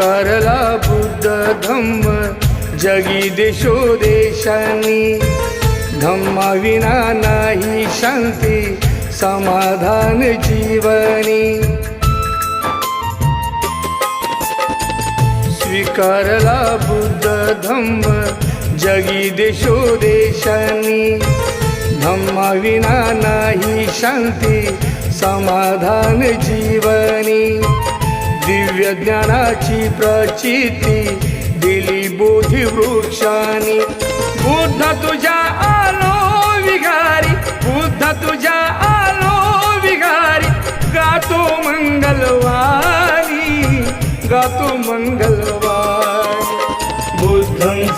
स्वीकारला बुद्ध धम्म जगी देशो देशांनी. धम्माविना नाही शांती समाधान जीवनी. स्वीकारला बुद्ध धम्म जगी देशो देशांनी. धम्माविना नाही शांती समाधान जीवनी. दिव्य ज्ञानाची प्रचिती दिली बोधी वृक्षानी. बुद्ध तुझ्या आलो विघारी. बुद्ध तुझ्या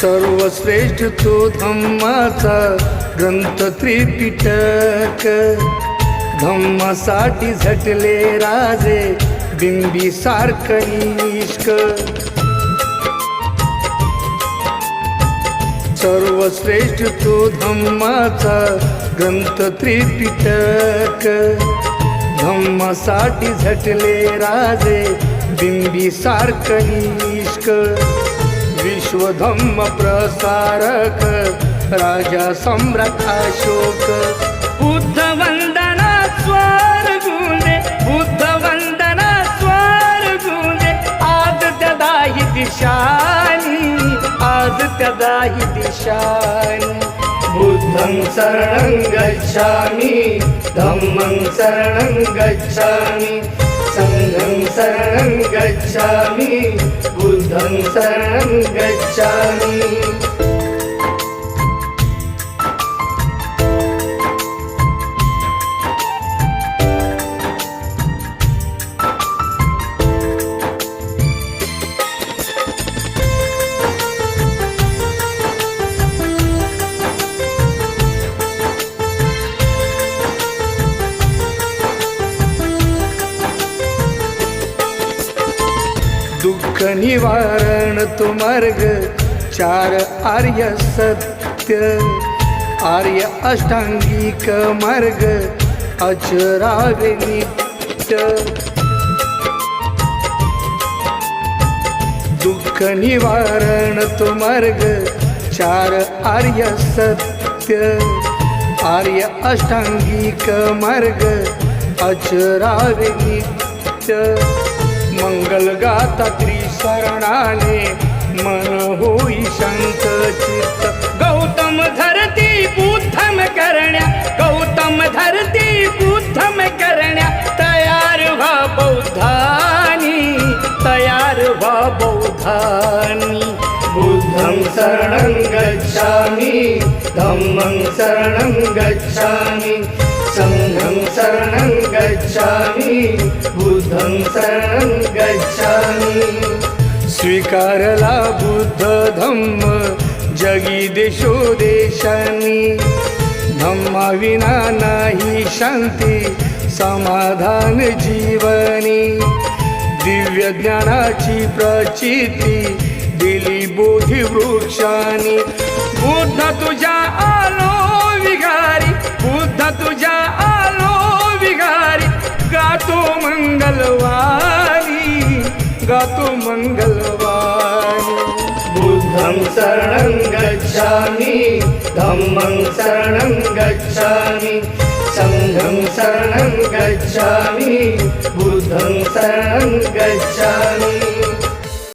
सर्वश्रेष्ठ तो धम्माचा ग्रंथ त्रिपिटक. धम्मासाठी झटले राजे बिंबी सारखनिष्क सर्वश्रेष्ठ तो धम्माचा ग्रंथ त्रिपिटक. धम्मासाठी झटले राजे बिंबी सारखनिष्क विश्वधम्म प्रसारक राजा सम्राट अशोक। बुद्ध वंदना स्वर गुंदे बुद्ध वंदना स्वर गुंदे आज त्यादाही दिशानी आज त्यादाही दिशानी। बुद्धं शरणं गच्छामि धम्मं शरणं गच्छामि। सङ्घं शरणं गच्छामि। बुद्धं शरणं गच्छामि निवारण तो मार्ग चार आर्य सत्य आर्य अष्टांगिक मार्ग अचरावे नित्य. दुःख निवारण तो मार्ग चार आर्य सत्य आर्य अष्टांगिक मार्ग अचरावे नित्य. मंगल गाता त्रिशरणाने मन होई शांत चित्त. गौतम धरती बुद्धम करण्या गौतम धरती बुद्धम करण्या. तयार व्हा बौद्धानी तयार व्हा बौद्धानी. बुद्धं शरणं गच्छामि धम्मं शरणं गच्छामि सङ्घं शरणं गच्छामि बुद्धं शरणं गच्छामि. स्वीकारला बुद्ध धम्म जगी देशो देशांनी. धम्माविना नाही शांती समाधान जीवनी. दिव्य ज्ञानाची प्रचिती दिली बोधी वृक्षानी. बुद्ध तुझ्या आलो विघारी बुद्ध तुझ्या आलो विघारी. गातो मंगलवार. गातो मंगलवारी बुद्धं शरणं गच्छामि धम्मं शरणं गच्छामि सङ्घं शरणं गच्छामि बुद्धं शरणं गच्छामि